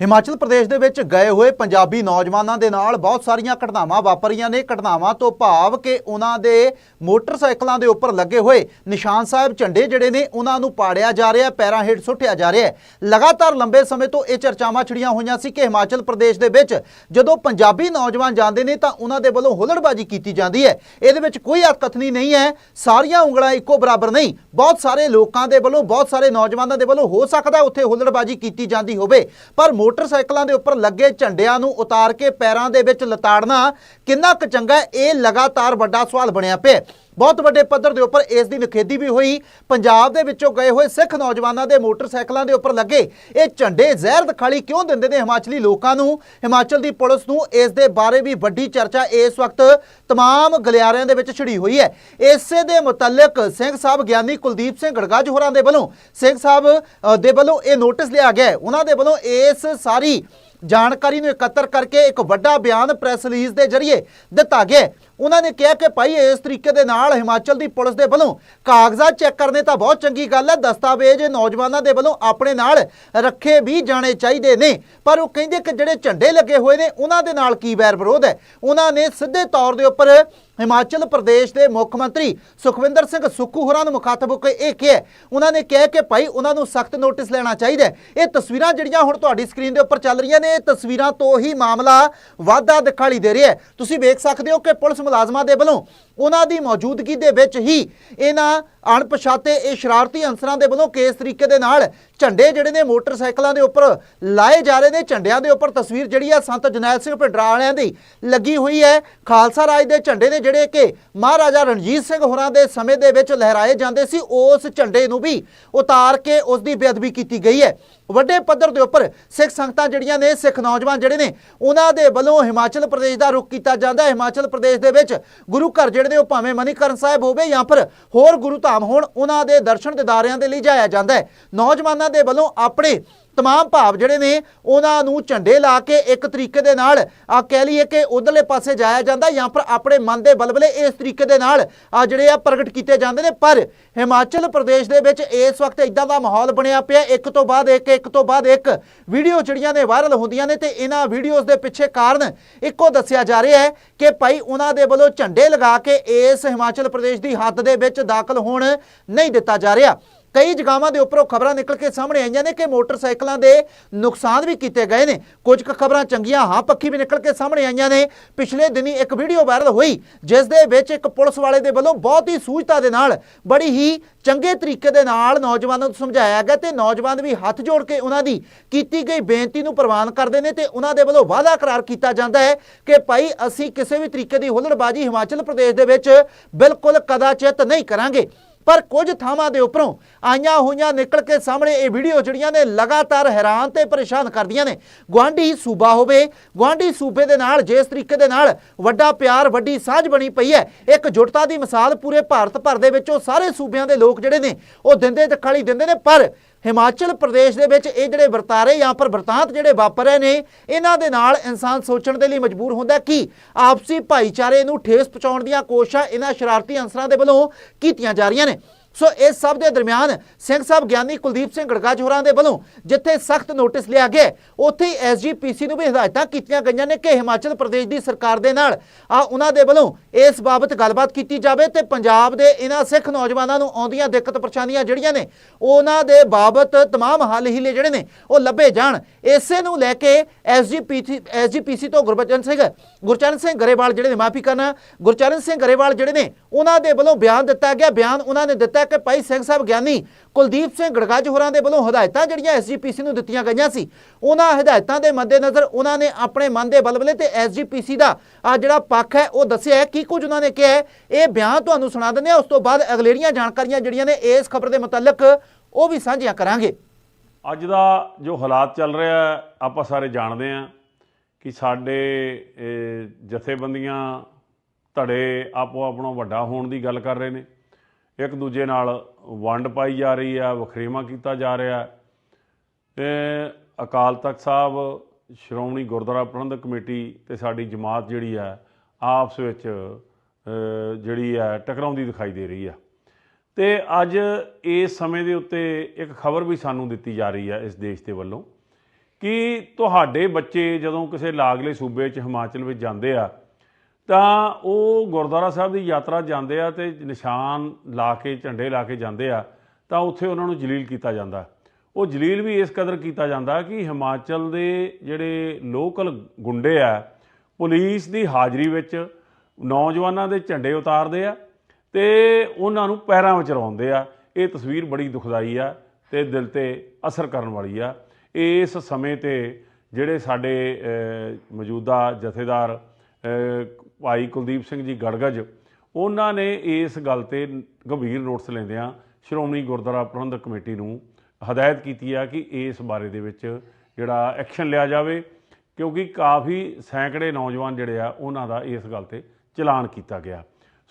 ਹਿਮਾਚਲ ਪ੍ਰਦੇਸ਼ ਦੇ ਵਿੱਚ ਗਏ ਹੋਏ ਪੰਜਾਬੀ ਨੌਜਵਾਨਾਂ ਦੇ ਨਾਲ ਬਹੁਤ ਸਾਰੀਆਂ ਘਟਨਾਵਾਂ ਵਾਪਰੀਆਂ ਨੇ। ਘਟਨਾਵਾਂ ਤੋਂ ਭਾਵ ਕਿ ਉਹਨਾਂ ਦੇ ਮੋਟਰਸਾਈਕਲਾਂ ਦੇ ਉੱਪਰ ਲੱਗੇ ਹੋਏ ਨਿਸ਼ਾਨ ਸਾਹਿਬ ਝੰਡੇ ਜਿਹੜੇ ਨੇ, ਉਹਨਾਂ ਨੂੰ ਪਾੜਿਆ ਜਾ ਰਿਹਾ, ਪੈਰਾਂ ਹੇਠ ਸੁੱਟਿਆ ਜਾ ਰਿਹਾ ਲਗਾਤਾਰ ਲੰਬੇ ਸਮੇਂ ਤੋਂ ਇਹ ਚਰਚਾਵਾਂ ਛਿੜੀਆਂ ਹੋਈਆਂ ਸੀ ਕਿ ਹਿਮਾਚਲ ਪ੍ਰਦੇਸ਼ ਦੇ ਵਿੱਚ ਜਦੋਂ ਪੰਜਾਬੀ ਨੌਜਵਾਨ ਜਾਂਦੇ ਨੇ ਤਾਂ ਉਹਨਾਂ ਦੇ ਵੱਲੋਂ ਹੁਲੜਬਾਜ਼ੀ ਕੀਤੀ ਜਾਂਦੀ ਹੈ। ਇਹਦੇ ਵਿੱਚ ਕੋਈ ਅਕਥਨੀ ਨਹੀਂ ਹੈ। ਸਾਰੀਆਂ ਉਂਗਲਾਂ ਇੱਕੋ ਬਰਾਬਰ ਨਹੀਂ। ਬਹੁਤ ਸਾਰੇ ਲੋਕਾਂ ਦੇ ਵੱਲੋਂ, ਬਹੁਤ ਸਾਰੇ ਨੌਜਵਾਨਾਂ ਦੇ ਵੱਲੋਂ ਹੋ ਸਕਦਾ ਉੱਥੇ ਹੁਲੜਬਾਜ਼ੀ ਕੀਤੀ ਜਾਂਦੀ ਹੋਵੇ। ਪਰ ਮੋਟਰਸਾਈਕਲਾਂ ਦੇ ਉੱਪਰ ਲੱਗੇ ਝੰਡਿਆਂ ਨੂੰ ਉਤਾਰ ਕੇ ਪੈਰਾਂ ਦੇ ਵਿੱਚ ਲਤਾੜਨਾ ਕਿੰਨਾ ਕੁ ਚੰਗਾ ਇਹ ਲਗਾਤਾਰ ਵੱਡਾ ਸਵਾਲ ਬਣਿਆ ਪਿਆ ਬਹੁਤ ਵੱਡੇ ਪੱਧਰ ਦੇ ਉੱਪਰ ਇਸ ਦੀ ਨਿਖੇਧੀ ਵੀ ਹੋਈ। ਪੰਜਾਬ ਦੇ ਵਿੱਚੋਂ ਗਏ ਹੋਏ ਸਿੱਖ ਨੌਜਵਾਨਾਂ ਦੇ ਮੋਟਰਸਾਈਕਲਾਂ ਦੇ ਉੱਪਰ ਲੱਗੇ। ਇਹ ਝੰਡੇ ਜ਼ਹਿਰ ਦਿਖਾਲੀ ਕਿਉਂ ਦਿੰਦੇ ਨੇ ਹਿਮਾਚਲੀ ਲੋਕਾਂ ਨੂੰ? ਹਿਮਾਚਲ ਦੀ ਪੁਲਿਸ ਨੂੰ ਇਸ ਦੇ ਬਾਰੇ ਵੀ ਵੱਡੀ ਚਰਚਾ ਇਸ ਵਕਤ ਤਮਾਮ ਗਲਿਆਰਿਆਂ ਦੇ ਵਿੱਚ ਛਿੜੀ ਹੋਈ ਹੈ। ਇਸੇ ਦੇ ਮੁਤਲਕ ਸਿੰਘ ਸਾਹਿਬ ਗਿਆਨੀ ਕੁਲਦੀਪ ਸਿੰਘ ਗੜਗਾਜ ਹੋਰਾਂ ਦੇ ਵੱਲੋਂ, ਸਿੰਘ ਸਾਹਿਬ ਦੇ ਵੱਲੋਂ ਇਹ ਨੋਟਿਸ ਲਿਆ ਗਿਆ ਉਹਨਾਂ ਦੇ ਵੱਲੋਂ ਇਸ ਸਾਰੀ ਜਾਣਕਾਰੀ ਨੂੰ ਇਕੱਤਰ ਕਰਕੇ ਇੱਕ ਵੱਡਾ ਬਿਆਨ ਪ੍ਰੈਸ ਰਿਲੀਜ਼ ਦੇ ਜ਼ਰੀਏ ਦਿੱਤਾ ਗਿਆ ਉਹਨਾਂ ਨੇ ਕਿਹਾ ਕਿ ਭਾਈ ਇਸ ਤਰੀਕੇ ਦੇ ਨਾਲ ਹਿਮਾਚਲ ਦੀ ਪੁਲਿਸ ਦੇ ਵੱਲੋਂ ਕਾਗਜ਼ਾਤ ਚੈੱਕ ਕਰਨੇ ਤਾਂ ਬਹੁਤ ਚੰਗੀ ਗੱਲ ਹੈ, ਦਸਤਾਵੇਜ਼ ਨੌਜਵਾਨਾਂ ਦੇ ਵੱਲੋਂ ਆਪਣੇ ਨਾਲ ਰੱਖੇ ਵੀ ਜਾਣੇ ਚਾਹੀਦੇ ਨੇ। ਪਰ ਉਹ ਕਹਿੰਦੇ ਕਿ ਜਿਹੜੇ ਝੰਡੇ ਲੱਗੇ ਹੋਏ ਨੇ, ਉਹਨਾਂ ਦੇ ਨਾਲ ਕੀ ਵੈਰ ਵਿਰੋਧ ਹੈ? ਉਹਨਾਂ ਨੇ ਸਿੱਧੇ ਤੌਰ ਦੇ ਉੱਪਰ ਹਿਮਾਚਲ ਪ੍ਰਦੇਸ਼ ਦੇ ਮੁੱਖ ਮੰਤਰੀ ਸੁਖਵਿੰਦਰ ਸਿੰਘ ਸੁੱਖੂ ਹੋਰਾਂ ਨੂੰ ਮੁਖਾਤਬ ਹੋ ਕੇ ਇਹ ਕਿਹਾ ਉਹਨਾਂ ਨੇ ਕਿਹਾ ਕਿ ਭਾਈ ਉਹਨਾਂ ਨੂੰ ਸਖਤ ਨੋਟਿਸ ਲੈਣਾ ਚਾਹੀਦਾ ਇਹ ਤਸਵੀਰਾਂ ਜਿਹੜੀਆਂ ਹੁਣ ਤੁਹਾਡੀ ਸਕਰੀਨ ਦੇ ਉੱਪਰ ਚੱਲ ਰਹੀਆਂ ਨੇ, ਇਹ ਤਸਵੀਰਾਂ ਤੋਂ ਹੀ ਮਾਮਲਾ ਵਾਧਾ ਦਿਖਾਈ ਦੇ ਰਿਹਾ ਤੁਸੀਂ ਵੇਖ ਸਕਦੇ ਹੋ ਕਿ ਪੁਲਿਸ ਮੁਲਾਜ਼ਮਾਂ ਦੇ ਵੱਲੋਂ ਉਹਨਾਂ ਦੀ ਮੌਜੂਦਗੀ ਦੇ ਵਿੱਚ ਹੀ ਇਹਨਾਂ ਅਣਪਛਾਤੇ ਇਹ ਸ਼ਰਾਰਤੀ ਅੰਸਰਾਂ ਦੇ ਵੱਲੋਂ ਕਿਸ ਤਰੀਕੇ ਦੇ ਨਾਲ ਝੰਡੇ ਜਿਹੜੇ ਨੇ ਮੋਟਰਸਾਈਕਲਾਂ ਦੇ ਉੱਪਰ ਲਾਏ ਜਾ ਰਹੇ ਨੇ। ਝੰਡਿਆਂ ਦੇ ਉੱਪਰ ਤਸਵੀਰ ਜਿਹੜੀ ਆ ਸੰਤ ਜਰਨੈਲ ਸਿੰਘ ਭਿੰਡਰਾਂ ਵਾਲਿਆਂ ਦੀ ਲੱਗੀ ਹੋਈ ਹੈ। ਖਾਲਸਾ ਰਾਜ ਦੇ ਝੰਡੇ ਨੇ ਜਿਹੜੇ ਕਿ ਮਹਾਰਾਜਾ ਰਣਜੀਤ ਸਿੰਘ ਹੋਰਾਂ ਦੇ ਸਮੇਂ ਦੇ ਵਿੱਚ ਲਹਿਰਾਏ ਜਾਂਦੇ ਸੀ, ਉਸ ਝੰਡੇ ਨੂੰ ਵੀ ਉਤਾਰ ਕੇ ਉਸ ਦੀ ਬੇਅਦਬੀ ਕੀਤੀ ਗਈ ਹੈ। ਵੱਡੇ ਪੱਧਰ ਦੇ ਉੱਪਰ ਸਿੱਖ ਸੰਗਤਾਂ ਜਿਹੜੀਆਂ ਨੇ, ਸਿੱਖ ਨੌਜਵਾਨ ਜਿਹੜੇ ਨੇ, ਉਹਨਾਂ ਦੇ ਵੱਲੋਂ ਹਿਮਾਚਲ ਪ੍ਰਦੇਸ਼ ਦਾ ਰੁਖ ਕੀਤਾ ਜਾਂਦਾ ਹੈ। ਹਿਮਾਚਲ ਪ੍ਰਦੇਸ਼ ਦੇ ਵਿੱਚ ਗੁਰੂ ਘਰ ਜਿਹੜੇ ਨੇ, ਉਹ ਭਾਵੇਂ ਮਨੀਕਰਨ ਸਾਹਿਬ ਹੋਵੇ ਜਾਂ ਫਿਰ ਹੋਰ ਗੁਰੂ ਧਾਮ ਹੋਣ ਉਹਨਾਂ ਦੇ ਦਰਸ਼ਨ ਦਿਦਾਰਿਆਂ ਦੇ ਲਈ ਜਾਇਆ ਜਾਂਦਾ ਹੈ। ਨੌਜਵਾਨਾਂ ਦੇ ਵੱਲੋਂ ਆਪਣੇ ਤਮਾਮ ਭਾਵ ਜਿਹੜੇ ਨੇ ਉਹਨਾਂ ਨੂੰ ਝੰਡੇ ਲਾ ਕੇ ਇੱਕ ਤਰੀਕੇ ਦੇ ਨਾਲ ਆ ਕਹਿ ਲਈਏ ਕਿ ਉਧਰਲੇ ਪਾਸੇ ਜਾਇਆ ਜਾਂਦਾ ਜਾਂ ਫਿਰ ਆਪਣੇ ਮਨ ਦੇ ਬਲਬਲੇ ਇਸ ਤਰੀਕੇ ਦੇ ਨਾਲ ਆ ਜਿਹੜੇ ਆ ਪ੍ਰਗਟ ਕੀਤੇ ਜਾਂਦੇ ਨੇ ਪਰ ਹਿਮਾਚਲ ਪ੍ਰਦੇਸ਼ ਦੇ ਵਿੱਚ ਇਸ ਵਕਤ ਇਦਾਂ ਦਾ ਮਾਹੌਲ ਬਣਿਆ ਪਿਆ ਇੱਕ ਤੋਂ ਬਾਅਦ ਇੱਕ ਇੱਕ ਤੋਂ ਬਾਅਦ ਇੱਕ ਵੀਡੀਓ ਜਿਹੜੀਆਂ ਨੇ ਵਾਇਰਲ ਹੁੰਦੀਆਂ ਨੇ ਤੇ ਇਹਨਾਂ ਵੀਡੀਓਜ਼ ਦੇ ਪਿੱਛੇ ਕਾਰਨ ਇੱਕੋ ਦੱਸਿਆ ਜਾ ਰਿਹਾ ਹੈ ਕਿ ਭਾਈ ਉਹਨਾਂ ਦੇ ਵੱਲੋਂ ਝੰਡੇ ਲਗਾ ਕੇ ਇਸ ਹਿਮਾਚਲ ਪ੍ਰਦੇਸ਼ ਦੀ ਹੱਦ ਦੇ ਵਿੱਚ ਦਾਖਲ ਹੋਣ ਨਹੀਂ ਦਿੱਤਾ ਜਾ ਰਿਹਾ ਕਈ ਜਗ੍ਹਾਵਾਂ ਦੇ ਉੱਪਰੋਂ ਖਬਰਾਂ ਨਿਕਲ ਕੇ ਸਾਹਮਣੇ ਆਈਆਂ ਨੇ ਕਿ ਮੋਟਰਸਾਈਕਲਾਂ ਦੇ ਨੁਕਸਾਨ ਵੀ ਕੀਤੇ ਗਏ ਨੇ। ਕੁਝ ਕੁ ਖਬਰਾਂ ਚੰਗੀਆਂ, ਹਾਂ, ਪੱਖੀ ਵੀ ਨਿਕਲ ਕੇ ਸਾਹਮਣੇ ਆਈਆਂ ਨੇ। ਪਿਛਲੇ ਦਿਨੀ ਇੱਕ ਵੀਡੀਓ ਵਾਇਰਲ ਹੋਈ, ਜਿਸ ਦੇ ਵਿੱਚ ਇੱਕ ਪੁਲਿਸ ਵਾਲੇ ਦੇ ਵੱਲੋਂ ਬਹੁਤ ਹੀ ਸੂਝਤਾ ਦੇ ਨਾਲ, ਬੜੀ ਹੀ ਚੰਗੇ ਤਰੀਕੇ ਦੇ ਨਾਲ ਨੌਜਵਾਨਾਂ ਨੂੰ ਸਮਝਾਇਆ ਗਿਆ ਤੇ ਨੌਜਵਾਨ ਵੀ ਹੱਥ ਜੋੜ ਕੇ ਉਹਨਾਂ ਦੀ ਕੀਤੀ ਗਈ ਬੇਨਤੀ ਨੂੰ ਪ੍ਰਵਾਨ ਕਰਦੇ ਨੇ ਤੇ ਉਹਨਾਂ ਦੇ ਵੱਲੋਂ ਵਾਅਦਾ ਕਰਾਰ ਕੀਤਾ ਜਾਂਦਾ ਹੈ ਕਿ ਭਾਈ, ਅਸੀਂ ਕਿਸੇ ਵੀ ਤਰੀਕੇ ਦੀ ਹੁਲੜਬਾਜ਼ੀ ਹਿਮਾਚਲ ਪ੍ਰਦੇਸ਼ ਦੇ ਵਿੱਚ ਬਿਲਕੁਲ ਕਦਾਚਿਤ ਨਹੀਂ ਕਰਾਂਗੇ। ਪਰ ਕੁਝ ਥਾਵਾਂ ਦੇ ਉੱਪਰੋਂ ਆਈਆਂ ਹੋਈਆਂ ਨਿਕਲ ਕੇ ਸਾਹਮਣੇ ਇਹ ਵੀਡੀਓ ਜਿਹੜੀਆਂ ਨੇ ਲਗਾਤਾਰ ਹੈਰਾਨ ਤੇ ਪਰੇਸ਼ਾਨ ਕਰਦੀਆਂ ਨੇ। ਗਵਾਂਢੀ ਸੂਬਾ ਹੋਵੇ ਗਵਾਂਢੀ ਸੂਬੇ ਦੇ ਨਾਲ, ਜਿਸ ਤਰੀਕੇ ਦੇ ਨਾਲ ਵੱਡਾ ਪਿਆਰ, ਵੱਡੀ ਸਾਂਝ ਬਣੀ ਪਈ ਹੈ, ਇੱਕ ਜੁਟਤਾ ਦੀ ਮਿਸਾਲ ਪੂਰੇ ਭਾਰਤ ਭਰ ਦੇ ਵਿੱਚੋਂ ਸਾਰੇ ਸੂਬਿਆਂ ਦੇ ਲੋਕ ਜਿਹੜੇ ਨੇ, ਉਹ ਦਿੰਦੇ ਦਿਖਾਲੀ ਦਿੰਦੇ ਨੇ, ਪਰ ਹਿਮਾਚਲ ਪ੍ਰਦੇਸ਼ ਦੇ ਵਿੱਚ ਇਹ ਜਿਹੜੇ ਵਰਤਾਰੇ ਜਾਂ ਪਰ ਵਰਤਾਂਤ ਜਿਹੜੇ ਵਾਪਰ ਰਹੇ ਨੇ, ਇਹਨਾਂ ਦੇ ਨਾਲ ਇਨਸਾਨ ਸੋਚਣ ਦੇ ਲਈ ਮਜਬੂਰ ਹੁੰਦਾ ਕਿ ਆਪਸੀ ਭਾਈਚਾਰੇ ਨੂੰ ਠੇਸ ਪਹੁੰਚਾਉਣ ਦੀਆਂ ਕੋਸ਼ਿਸ਼ਾਂ ਇਹਨਾਂ ਸ਼ਰਾਰਤੀ ਅੰਸਰਾਂ ਦੇ ਵੱਲੋਂ ਕੀਤੀਆਂ ਜਾ ਰਹੀਆਂ ਨੇ। ਸੋ ਇਸ ਸਭ ਦੇ ਦਰਮਿਆਨ ਸਿੰਘ ਸਾਹਿਬ ਗਿਆਨੀ ਕੁਲਦੀਪ ਸਿੰਘ ਗੜਗਾਜ ਹੋਰਾਂ ਦੇ ਵੱਲੋਂ ਜਿੱਥੇ ਸਖਤ ਨੋਟਿਸ ਲਿਆ ਗਿਆ ਉੱਥੇ ਹੀ ਐਸਜੀਪੀਸੀ ਨੂੰ ਵੀ ਹਦਾਇਤਾਂ ਕੀਤੀਆਂ ਗਈਆਂ ਨੇ ਕਿ ਹਿਮਾਚਲ ਪ੍ਰਦੇਸ਼ ਦੀ ਸਰਕਾਰ ਦੇ ਨਾਲ ਆ ਉਹਨਾਂ ਦੇ ਵੱਲੋਂ ਇਸ ਬਾਬਤ ਗੱਲਬਾਤ ਕੀਤੀ ਜਾਵੇ ਤੇ ਪੰਜਾਬ ਦੇ ਇਹਨਾਂ ਸਿੱਖ ਨੌਜਵਾਨਾਂ ਨੂੰ ਆਉਂਦੀਆਂ ਦਿੱਕਤ ਪਰੇਸ਼ਾਨੀਆਂ ਜਿਹੜੀਆਂ ਨੇ ਉਹਨਾਂ ਦੇ ਬਾਬਤ तमाम ਹੱਲ ਹੀਲੇ ਜਿਹੜੇ ਨੇ ਉਹ ਲੱਭੇ ਜਾਣ ਇਸੇ ਨੂੰ ਲੈ ਕੇ ਐਸਜੀਪੀਸੀ ਐਸਜੀਪੀਸੀ ਤੋਂ ਗੁਰਬਚਨ ਸਿੰਘ ਗੁਰਚਰਨ ਸਿੰਘ ਗਰੇਵਾਲ ਜਿਹੜੇ ਨੇ ਮਾਫੀ ਕਰਨਾ ਗੁਰਚਰਨ ਸਿੰਘ ਗਰੇਵਾਲ ਜਿਹੜੇ ਨੇ ਉਹਨਾਂ ਦੇ ਵੱਲੋਂ ਬਿਆਨ ਦਿੱਤਾ ਗਿਆ ਬਿਆਨ ਉਹਨਾਂ ਨੇ ਦਿੱਤਾ ਕਿ ਭਾਈ ਸਿੰਘ ਸਾਹਿਬ ਗਿਆਨੀ ਕੁਲਦੀਪ ਸਿੰਘ ਗੜਗਾਜ ਹੋਰਾਂ ਦੇ ਵੱਲੋਂ ਹਦਾਇਤਾਂ ਜਿਹੜੀਆਂ ਐਸਜੀਪੀਸੀ ਨੂੰ ਦਿੱਤੀਆਂ ਗਈਆਂ ਸੀ, ਉਹਨਾਂ ਹਦਾਇਤਾਂ ਦੇ ਮੱਦੇਨਜ਼ਰ ਉਹਨਾਂ ਨੇ ਆਪਣੇ ਮਨ ਦੇ ਬਲਬਲੇ ਤੇ ਐਸਜੀਪੀਸੀ ਦਾ ਆ ਜਿਹੜਾ ਪੱਖ ਹੈ, ਉਹ ਦੱਸਿਆ ਹੈ। ਕੀ ਕੁਝ ਉਹਨਾਂ ਨੇ ਕਿਹਾ ਇਹ ਬਿਆਨ ਤੁਹਾਨੂੰ ਸੁਣਾ ਦਿੰਦੇ ਆ ਉਸ ਤੋਂ ਬਾਅਦ ਅਗਲੇਰੀਆਂ ਜਾਣਕਾਰੀਆਂ ਜਿਹੜੀਆਂ ਨੇ ਇਸ ਖਬਰ ਦੇ ਮੁਤਲਕ ਉਹ ਵੀ ਸਾਂਝੀਆਂ ਕਰਾਂਗੇ। ਅੱਜ ਦਾ ਜੋ ਹਾਲਾਤ ਚੱਲ ਰਿਹਾ ਆਪਾਂ ਸਾਰੇ ਜਾਣਦੇ ਹਾਂ ਕਿ ਸਾਡੇ ਜਥੇਬੰਦੀਆਂ ਧੜੇ ਆਪੋ ਆਪਣਾ ਵੱਡਾ ਹੋਣ ਦੀ ਗੱਲ ਕਰ ਰਹੇ ਨੇ। ਇੱਕ ਦੂਜੇ ਨਾਲ ਵੰਡ ਪਾਈ ਜਾ ਰਹੀ ਆ, ਵਖਰੇਵਾ ਕੀਤਾ ਜਾ ਰਿਹਾ ਤੇ ਅਕਾਲ ਤਖਤ ਸਾਹਿਬ, ਸ਼੍ਰੋਮਣੀ ਗੁਰਦੁਆਰਾ ਪ੍ਰਬੰਧਕ ਕਮੇਟੀ ਤੇ ਸਾਡੀ ਜਮਾਤ ਜਿਹੜੀ ਹੈ ਆਪਸ ਵਿੱਚ ਜਿਹੜੀ ਹੈ ਟਕਰਾਉਂਦੀ ਦਿਖਾਈ ਦੇ ਰਹੀ ਆ। ਤੇ ਅੱਜ ਇਸ ਸਮੇਂ ਦੇ ਉੱਤੇ ਇੱਕ ਖਬਰ ਵੀ ਸਾਨੂੰ ਦਿੱਤੀ ਜਾ ਰਹੀ ਹੈ ਇਸ ਦੇਸ਼ ਦੇ ਵੱਲੋਂ ਕਿ ਤੁਹਾਡੇ ਬੱਚੇ ਜਦੋਂ ਕਿਸੇ ਲਾਗਲੇ ਸੂਬੇ 'ਚ ਹਿਮਾਚਲ ਵਿੱਚ ਜਾਂਦੇ ਆ ਤਾਂ ਉਹ ਗੁਰਦੁਆਰਾ ਸਾਹਿਬ ਦੀ ਯਾਤਰਾ ਜਾਂਦੇ ਆ ਤੇ ਨਿਸ਼ਾਨ ਲਾ ਕੇ, ਝੰਡੇ ਲਾ ਕੇ ਜਾਂਦੇ ਆ, ਤਾਂ ਉੱਥੇ ਉਹਨਾਂ ਨੂੰ ਜਲੀਲ ਕੀਤਾ ਜਾਂਦਾ। ਉਹ ਜਲੀਲ ਵੀ ਇਸ ਕਦਰ ਕੀਤਾ ਜਾਂਦਾ ਕਿ ਹਿਮਾਚਲ ਦੇ ਜਿਹੜੇ ਲੋਕਲ ਗੁੰਡੇ ਆ, ਪੁਲਿਸ ਦੀ ਹਾਜ਼ਰੀ ਵਿੱਚ ਨੌਜਵਾਨਾਂ ਦੇ ਝੰਡੇ ਉਤਾਰਦੇ ਆ ਤੇ ਉਹਨਾਂ ਨੂੰ ਪੈਰਾਂ ਵਿੱਚ ਰਵਾਉਂਦੇ ਆ। ਇਹ ਤਸਵੀਰ ਬੜੀ ਦੁਖਦਾਈ ਆ ਤੇ ਦਿਲ ਤੇ ਅਸਰ ਕਰਨ ਵਾਲੀ ਆ। ਇਸ ਸਮੇਂ ਤੇ ਜਿਹੜੇ ਸਾਡੇ ਮੌਜੂਦਾ ਜਥੇਦਾਰ ਭਾਈ ਕੁਲਦੀਪ ਸਿੰਘ ਜੀ ਗੜਗਜ, ਉਹਨਾਂ ਨੇ ਇਸ ਗੱਲ ਤੇ ਗੰਭੀਰ ਨੋਟਿਸ ਲੈਂਦਿਆਂ ਸ਼੍ਰੋਮਣੀ ਗੁਰਦੁਆਰਾ ਪ੍ਰਬੰਧਕ ਕਮੇਟੀ ਨੂੰ ਹਦਾਇਤ ਕੀਤੀ ਆ ਕਿ ਇਸ ਬਾਰੇ ਦੇ ਵਿੱਚ ਜਿਹੜਾ ਐਕਸ਼ਨ ਲਿਆ ਜਾਵੇ, ਕਿਉਂਕਿ ਕਾਫੀ ਸੈਂਕੜੇ ਨੌਜਵਾਨ ਜਿਹੜੇ ਆ, ਉਹਨਾਂ ਦਾ ਇਸ ਗੱਲ ਤੇ ਚਲਾਨ ਕੀਤਾ ਗਿਆ।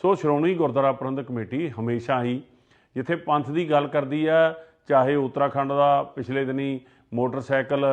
ਸੋ ਸ਼੍ਰੋਮਣੀ ਗੁਰਦੁਆਰਾ ਪ੍ਰਬੰਧਕ ਕਮੇਟੀ ਹਮੇਸ਼ਾ ਹੀ ਜਿੱਥੇ ਪੰਥ ਦੀ ਗੱਲ ਕਰਦੀ ਆ, ਚਾਹੇ ਉੱਤਰਾਖੰਡ ਦਾ ਪਿਛਲੇ ਦਿਨੀ ਮੋਟਰਸਾਈਕਲ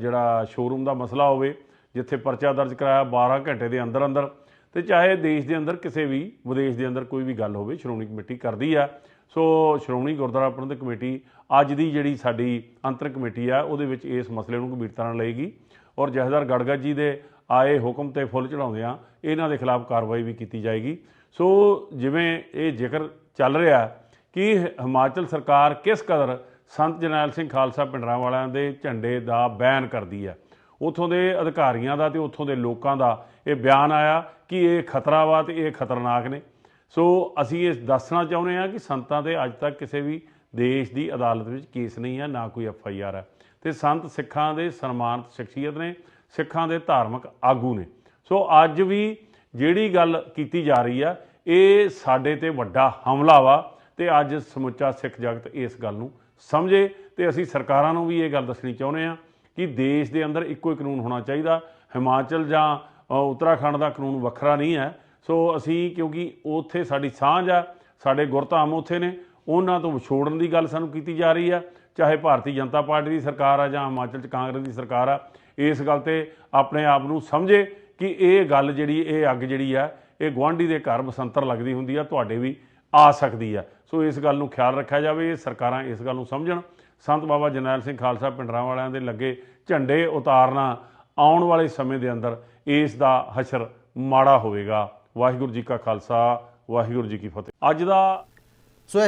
ਜਿਹੜਾ ਸ਼ੋਰੂਮ ਦਾ ਮਸਲਾ ਹੋਵੇ ਜਿੱਥੇ ਪਰਚਾ ਦਰਜ ਕਰਾਇਆ 12 ਘੰਟੇ ਦੇ ਅੰਦਰ ਅੰਦਰ ਤੇ ਚਾਹੇ ਦੇਸ਼ ਦੇ ਅੰਦਰ ਕਿਸੇ ਵੀ ਵਿਦੇਸ਼ ਦੇ ਅੰਦਰ ਕੋਈ ਵੀ ਗੱਲ ਹੋਵੇ, ਸ਼੍ਰੋਮਣੀ ਕਮੇਟੀ ਕਰਦੀ ਆ। ਸੋ ਸ਼੍ਰੋਮਣੀ ਗੁਰਦੁਆਰਾ ਪ੍ਰਬੰਧਕ ਕਮੇਟੀ ਅੱਜ ਦੀ ਜਿਹੜੀ ਸਾਡੀ ਅੰਤਰ ਕਮੇਟੀ ਆ, ਉਹਦੇ ਵਿੱਚ ਇਸ ਮਸਲੇ ਨੂੰ ਗੰਭੀਰਤਾ ਨਾਲ ਲਏਗੀ ਔਰ ਜਥੇਦਾਰ ਗੜਗੜ ਜੀ ਦੇ ਆਏ ਹੁਕਮ ਤੇ ਫੁੱਲ ਚੜਾਉਂਦਿਆਂ ਇਹਨਾਂ ਦੇ ਖਿਲਾਫ ਕਾਰਵਾਈ ਵੀ ਕੀਤੀ ਜਾਏਗੀ। ਸੋ ਜਿਵੇਂ ਇਹ ਜ਼ਿਕਰ ਚੱਲ ਰਿਹਾ ਕਿ ਹਿਮਾਚਲ ਸਰਕਾਰ ਕਿਸ ਕਦਰ ਸੰਤ ਜਰਨੈਲ ਸਿੰਘ ਖਾਲਸਾ ਪਿੰਡਰਾਂ ਵਾਲਿਆਂ ਦੇ ਝੰਡੇ ਦਾ ਬੈਨ ਕਰਦੀ ਹੈ ਉਥੋਂ ਦੇ ਅਧਿਕਾਰੀਆਂ ਦਾ ਤੇ ਉਥੋਂ ਦੇ ਲੋਕਾਂ ਦਾ ਇਹ ਬਿਆਨ ਆਇਆ ਕਿ ਇਹ ਖਤਰਾ ਵਾ ਤੇ ਇਹ ਖਤਰਨਾਕ ਨੇ। ਸੋ ਅਸੀਂ ਇਹ ਦੱਸਣਾ ਚਾਹੁੰਦੇ ਹਾਂ ਕਿ ਸੰਤਾਂ 'ਤੇ ਅੱਜ ਤੱਕ ਕਿਸੇ ਵੀ ਦੇਸ਼ ਦੀ ਅਦਾਲਤ ਵਿੱਚ ਕੇਸ ਨਹੀਂ ਹੈ, ਨਾ ਕੋਈ ਐਫ ਆਈ ਆਰ ਹੈ। ਤੇ ਸੰਤ ਸਿੱਖਾਂ ਦੇ ਸਨਮਾਨਿਤ ਸ਼ਖਸੀਅਤ ਨੇ, ਸਿੱਖਾਂ ਦੇ ਧਾਰਮਿਕ ਆਗੂ ਨੇ। ਸੋ ਅੱਜ ਵੀ ਜਿਹੜੀ ਗੱਲ ਕੀਤੀ ਜਾ ਰਹੀ ਆ, ਇਹ ਸਾਡੇ ਤੇ ਵੱਡਾ ਹਮਲਾ ਵਾ ਤੇ ਅੱਜ ਸਮੁੱਚਾ ਸਿੱਖ ਜਗਤ ਇਸ ਗੱਲ ਨੂੰ ਸਮਝੇ ਤੇ ਅਸੀਂ ਸਰਕਾਰਾਂ ਨੂੰ ਵੀ ਇਹ ਗੱਲ ਦੱਸਣੀ ਚਾਹੁੰਦੇ ਆ ਕਿ ਦੇਸ਼ ਦੇ ਅੰਦਰ ਇੱਕੋ ਹੀ ਕਾਨੂੰਨ ਹੋਣਾ ਚਾਹੀਦਾ। ਹਿਮਾਚਲ ਜਾਂ ਉੱਤਰਾਖੰਡ ਦਾ ਕਾਨੂੰਨ ਵੱਖਰਾ ਨਹੀਂ ਹੈ। ਸੋ ਅਸੀਂ, ਕਿਉਂਕਿ ਉੱਥੇ ਸਾਡੀ ਸਾਂਝ ਆ, ਸਾਡੇ ਗੁਰਧਾਮ ਉੱਥੇ ਨੇ, ਉਹਨਾਂ ਤੋਂ ਵਿਛੋੜਨ ਦੀ ਗੱਲ ਸਾਨੂੰ ਕੀਤੀ ਜਾ ਰਹੀ ਆ। ਚਾਹੇ ਭਾਰਤੀ ਜਨਤਾ ਪਾਰਟੀ ਦੀ ਸਰਕਾਰ ਆ ਜਾਂ ਹਿਮਾਚਲ 'ਚ ਕਾਂਗਰਸ ਦੀ ਸਰਕਾਰ ਆ, ਇਸ ਗੱਲ ਤੇ ਆਪਣੇ ਆਪ ਨੂੰ ਸਮਝੇ ਕਿ ਇਹ ਗੱਲ ਜਿਹੜੀ, ਇਹ ਅੱਗ ਜਿਹੜੀ ਆ, ਇਹ ਗੁਆਂਢੀ ਦੇ ਘਰ ਬਸੰਤਰ ਲੱਗਦੀ ਹੁੰਦੀ ਆ, ਤੁਹਾਡੇ ਵੀ ਆ ਸਕਦੀ ਆ। ਸੋ ਇਸ ਗੱਲ ਨੂੰ ਖਿਆਲ ਰੱਖਿਆ ਜਾਵੇ, ਸਰਕਾਰਾਂ ਇਸ ਗੱਲ ਨੂੰ ਸਮਝਣ। ਸੰਤ ਬਾਬਾ ਜਰਨੈਲ ਸਿੰਘ ਖਾਲਸਾ ਪਿੰਡਰਾਂ ਵਾਲਿਆਂ ਦੇ ਲੱਗੇ ਝੰਡੇ ਉਤਾਰਨਾ ਆਉਣ ਵਾਲੇ ਸਮੇਂ ਦੇ ਅੰਦਰ ਇਸ ਦਾ ਹਸ਼ਰ ਮਾੜਾ ਹੋਵੇਗਾ। ਵਾਹਿਗੁਰੂ ਜੀ ਕਾ ਖਾਲਸਾ, ਵਾਹਿਗੁਰੂ ਜੀ ਕੀ ਫਤਿਹ। ਅੱਜ ਦਾ